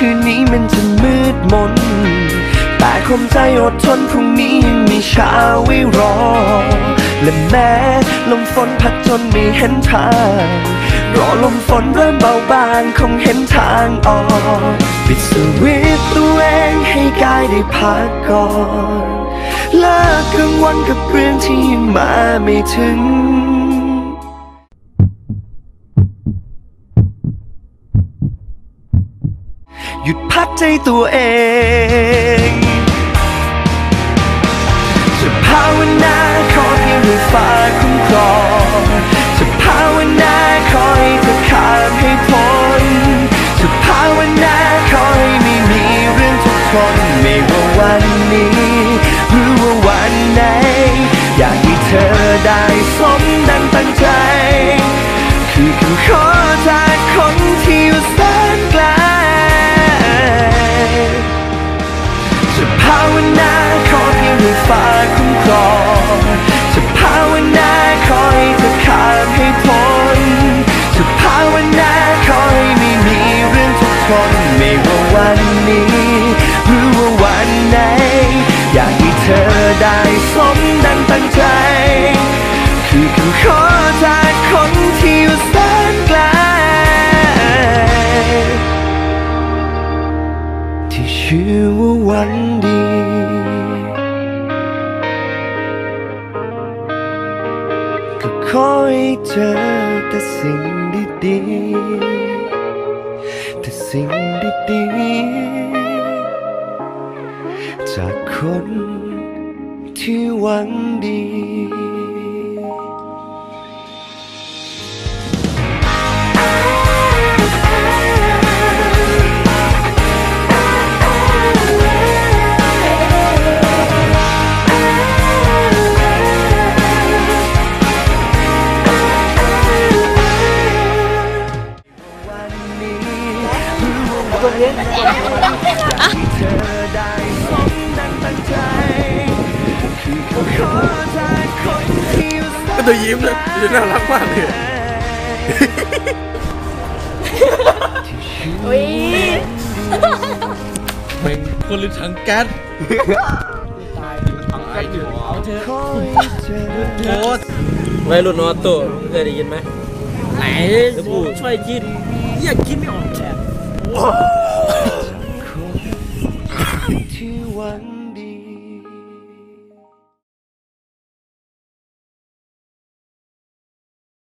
คืนนี้มันจะมืดมน แต่คมใจอดทนพรุ่งนี้ยังมีเช้าไว้รอ และแม้ลมฝนพัดจนไม่เห็นทาง รอลมฝนเริ่มเบาบางคงเห็นทางออกปิดสวิตช์ตัวเองให้กายได้พักก่อนเลิกกังวลกับเรื่องที่ยังมาไม่ถึง หยุดพักใจตัวเองจะภาวนาขอเพียงให้ฟ้าคุ้มครองจะภาวนาขอให้เธอข้ามให้พ้นจะภาวนาขอให้ไม่มีเรื่องทุกข์ทนไม่ว่าวันนี้หรือว่าวันไหน อยากให้เธอได้สมดังตั้งใจ คือคำขอ ฟ้าคุ้มครองจะภาวนาขอให้เธอข้ามให้พ้นจะภาวนาขอให้ไม่มีเรื่องทุกข์ทนไม่ว่าวันนี้หรือว่าวันไหน อยากให้เธอได้สมดังตั้งใจ คือคำขอจากคนที่อยู่แสนไกลที่ชื่อว่าวันดี ขอให้เจอแต่สิ่งดีๆแต่สิ่งดีๆจากคนที่หวังดี กคนที่อยู่แสนก็ตัวยิ้มเลยจะน่ารักมากเลยอุ้ยเป็นคนหรือถังแก๊สขอให้เจอโอ้วัยรุ่นออโต้เคยได้ยินไหมไหนจะพูดช่วยคิดอยากคิดไม่ออกแ我